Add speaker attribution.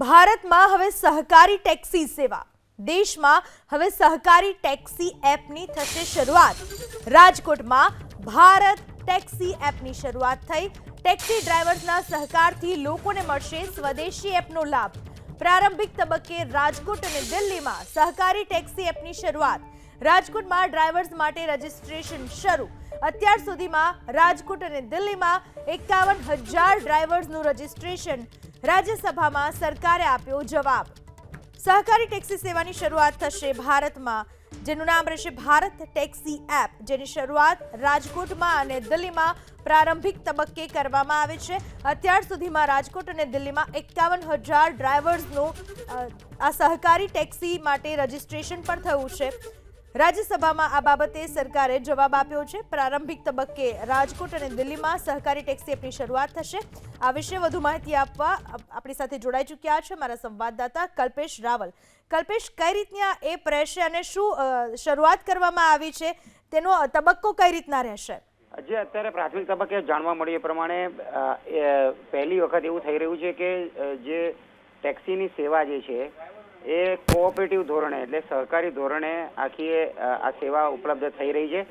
Speaker 1: ભારતમાં હવે સહકારી ટેક્સી સેવા. દેશમાં હવે સહકારી ટેક્સી એપની થશે શરૂઆત. રાજકોટમાં ભારત ટેક્સી એપની શરૂઆત થઈ. ટેક્સી ડ્રાઈવર્સના સહકારથી લોકોને મળશે સ્વદેશી એપનો લાભ. પ્રારંભિક તબક્કે રાજકોટ અને દિલ્હીમાં સહકારી ટેક્સી એપની શરૂઆત. રાજકોટમાં ડ્રાઈવર્સ માટે રજીસ્ટ્રેશન શરૂ. અત્યાર સુધીમાં રાજકોટ અને દિલ્હીમાં એકાવન હજાર ડ્રાઈવર્સનું રજીસ્ટ્રેશન રાજ્યસભામાં સરકારે આપ્યો જવાબ. સહકારી ટેક્સી સેવાની શરૂઆત થશે ભારતમાં, જેનું નામ રહેશે ભારત ટેક્સી એપ, જેની શરૂઆત રાજકોટમાં અને દિલ્હીમાં પ્રારંભિક તબક્કે કરવામાં આવે છે. અત્યાર સુધીમાં રાજકોટ અને દિલ્હીમાં એકાવન હજાર ડ્રાઈવર્સનું આ સહકારી ટેક્સી માટે રજીસ્ટ્રેશન પણ થયું છે. રાજ્યસભામાં આ બાબતે સરકારે જવાબ આપ્યો છે. પ્રારંભિક તબક્કે રાજકોટ અને દિલ્હીમાં સહકારી ટેક્સી એપની શરૂઆત થશે. આ વિશે વધુ માહિતી આપવા આપણી સાથે જોડાઈ ચૂક્યા છે મારા સંવાદદાતા કલ્પેશ રાવલ. કલ્પેશ, કઈ રીતની આ એપ રહેશે અને શું શરૂઆત કરવામાં આવી છે? તેનો તબક્કો કઈ રીતના રહેશે?
Speaker 2: જે અત્યારે પ્રાથમિક તબક્કે જાણવા મળ્યું એ પ્રમાણે પહેલી વખત એવું થઈ રહ્યું છે કે જે ટેક્સીની સેવા જે છે એ કોઓપરેટિવ ધોરણે એટલે સહકારી ધોરણે આખી આ સેવા ઉપલબ્ધ થઈ રહી છે.